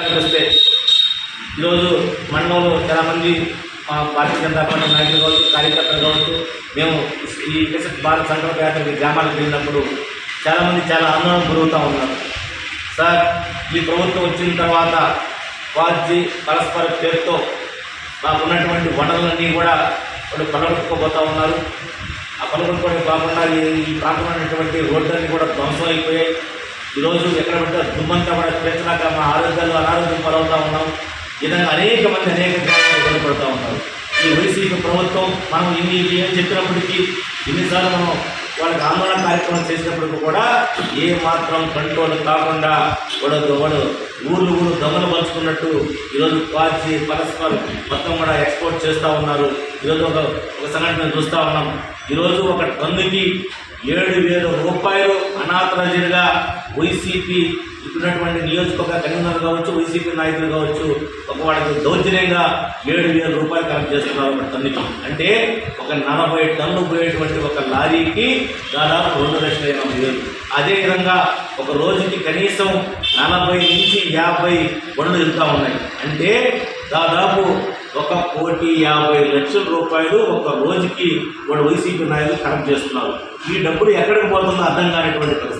విషయానికి వస్తే ఈరోజు మండలంలో చాలామంది మా భారతీయ జనతా పార్టీ నాయకులు కావచ్చు కార్యకర్తలు కావచ్చు మేము ఈ వికసిత్ భారత సంకల్ప యాత్రకి గ్రామాలకు వెళ్ళినప్పుడు చాలామంది చాలా ఆందోళన గురవుతూ ఉన్నారు. సార్ ఈ ప్రభుత్వం వచ్చిన తర్వాత వాజీ పరస్పర పేరుతో మాకు ఉన్నటువంటి వనరులన్నీ కూడా వాళ్ళు పలగొట్టుకోబోతూ ఉన్నారు. ఆ పలగొట్టుకోవడం కాకుండా ఈ ఈ ప్రాంతంలో ఉన్నటువంటి రోడ్లన్నీ కూడా ధ్వంసం అయిపోయాయి. ఈరోజు ఎక్కడ పడితే దుమ్మంతా కూడా పెంచినాక మా ఆరోగ్యాలు అనారోగ్యం పరవుతూ ఉన్నాం. విధంగా అనేక మంది అనేక ఇబ్బంది పడుతూ ఉన్నారు. ఈ వైసీపీ ప్రభుత్వం మనం ఇన్ని ఏం చెప్పినప్పటికీ ఎన్నిసార్లు మనం వాళ్ళకి ఆందోళన కార్యక్రమం చేసినప్పటికీ కూడా ఏ మాత్రం కంట్రోల్ కాకుండా వాడు వాడు ఊళ్ళు ఊరు దొంగలు పలుచుకున్నట్టు ఈరోజు కాల్చి పరస్పరం మొత్తం కూడా ఎక్స్పోర్ట్ చేస్తూ ఉన్నారు. ఈరోజు ఒక ఒక సంఘటన చూస్తూ ఉన్నాం. ఈరోజు ఒక టన్నుకి ఏడు వేల రూపాయలు అనాథరాజులుగా వైసీపీ ఇప్పుడున్నటువంటి నియోజకవర్గ కన్వీనర్ కావచ్చు వైసీపీ నాయకులు కావచ్చు ఒక వాళ్ళకి దౌర్జన్యంగా ఏడు వేల రూపాయలు కలెక్ట్ చేస్తున్నారు ఒక టన్నుకి అంటే ఒక నలభై టన్ను పోయేటువంటి ఒక లారీకి దాదాపు రెండు లక్షల ఎనభై వేలు. అదేవిధంగా ఒక రోజుకి కనీసం నలభై నుంచి యాభై బండ్లు వెళ్తూ ఉన్నాయి. అంటే దాదాపు ఒక కోటి యాభై లక్షల రూపాయలు ఒక రోజుకి వాడు వైసీపీ నాయకులు కలెక్ట్ చేస్తున్నారు. ఈ డబ్బులు ఎక్కడికి పోతుందో అర్థం కానిటువంటి పరిస్థితి.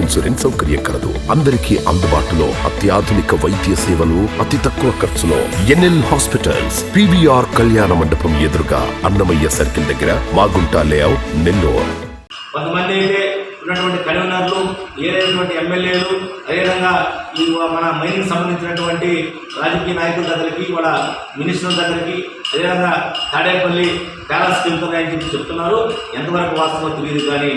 ఇన్సూరెన్స్ సౌకర్యం కలదు. అందరికీ అందుబాటులో అత్యాధునిక వైద్య సేవలు అతి తక్కువ ఖర్చులో ఎన్ఎల్ హాస్పిటల్స్ పివిఆర్ కళ్యాణ మండపం ఎదురుగా అన్నమయ్య సర్కిల్ దగ్గర మాగుంట లేఅవుట్ నెల్లూరు. కొంతమంది అయితే ఉన్నటువంటి కన్వీనర్లు ఏదైనటువంటి ఎమ్మెల్యేలు అదేవిధంగా ఈ మన మైనింగ్ సంబంధించినటువంటి రాజకీయ నాయకుల దగ్గరికి వాళ్ళ మినిస్టర్ దగ్గరికి అదేవిధంగా తాడేపల్లి ప్యాలెస్కి వెళ్తున్నాయని చెప్పి చెప్తున్నారు. ఎంతవరకు వాస్తవం తెలియదు కానీ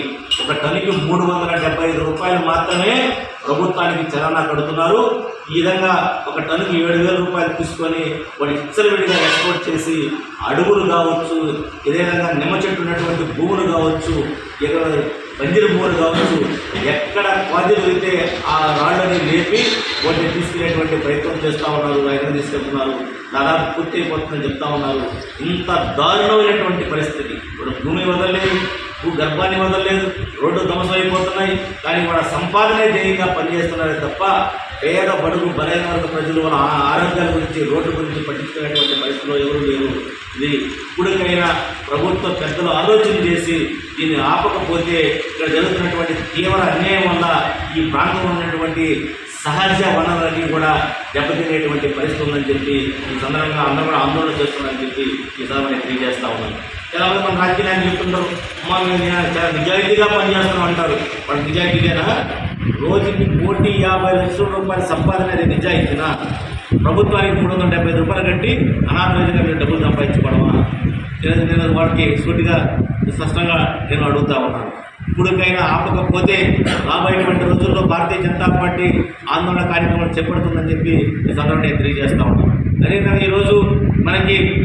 ఒక టన్నుకి మూడు వందల డెబ్బై ఐదు రూపాయలు మాత్రమే ప్రభుత్వానికి చలానా కడుతున్నారు. ఈ విధంగా ఒక టన్నుకి ఏడు వేల రూపాయలు తీసుకొని వాడు ఇచ్చలవిడిగా ఎక్స్పోర్ట్ చేసి అడుగులు కావచ్చు ఏదైనా నిమ్మ చెట్టు ఉన్నటువంటి భూములు కావచ్చు ఇక బంజరు భూములు కావచ్చు ఎక్కడ క్వాది ఆ రాళ్ళని లేపి వాటిని తీసుకునేటువంటి ప్రయత్నం చేస్తూ ఉన్నారు ఆయన తీసుకెళ్తున్నారు. దాదాపు పూర్తి అయిపోతుందని చెప్తా ఉన్నారు. ఇంత దారుణమైనటువంటి పరిస్థితి. ఇప్పుడు భూమి వదలలేదు భూ గర్భాన్ని వదలలేదు. ఉన్నాయి. కానీ వాళ్ళ సంపాదనే ధ్యేయంగా పనిచేస్తున్నారే తప్ప పేద బడుగు బలైన వర్గ ప్రజలు వాళ్ళ ఆ- ఆరోగ్యాల గురించి రోడ్ల గురించి పట్టించుకునేటువంటి పరిస్థితిలో ఎవరు లేరు. ఇది ఇప్పటికైనా ప్రభుత్వ పెద్దలు ఆలోచన చేసి దీన్ని ఆపకపోతే ఇక్కడ జరుగుతున్నటువంటి తీవ్ర అన్యాయం వల్ల ఈ ప్రాంతంలో ఉన్నటువంటి సహజ వనరులన్నీ కూడా దెబ్బతినేటువంటి పరిస్థితి ఉందని చెప్పి ఈ సందర్భంగా అందరూ కూడా ఆందోళన చేస్తున్నారని చెప్పి ఈ సందర్భంగా తెలియజేస్తా ఉన్నాను. చాలా మన రాజకీయ నాయకులు చెప్తుంటారు అమ్మా మేము చాలా నిజాయితీగా పనిచేస్తున్నాం అంటారు. వాళ్ళు నిజాయితీగానా రోజుకి కోటి యాభై లక్షల రూపాయల సంపాదన అనేది నిజాయితీనా? ప్రభుత్వానికి మూడు వందల డెబ్బై ఐదు రూపాయలు కట్టి అనాథరైజ్గా మీరు డబ్బులు సంపాదించుకోవడమా? నేను నేను వాడికి సూటిగా స్పష్టంగా నేను అడుగుతా ఉన్నాను. ఇప్పుడుకైనా ఆపకపోతే రాబోయేటువంటి రోజుల్లో భారతీయ జనతా పార్టీ ఆందోళన కార్యక్రమాలు చేపడుతుందని చెప్పి ఈ సందర్భంగా నేను తెలియజేస్తా ఉన్నాను. అదేవిధంగా ఈరోజు మనకి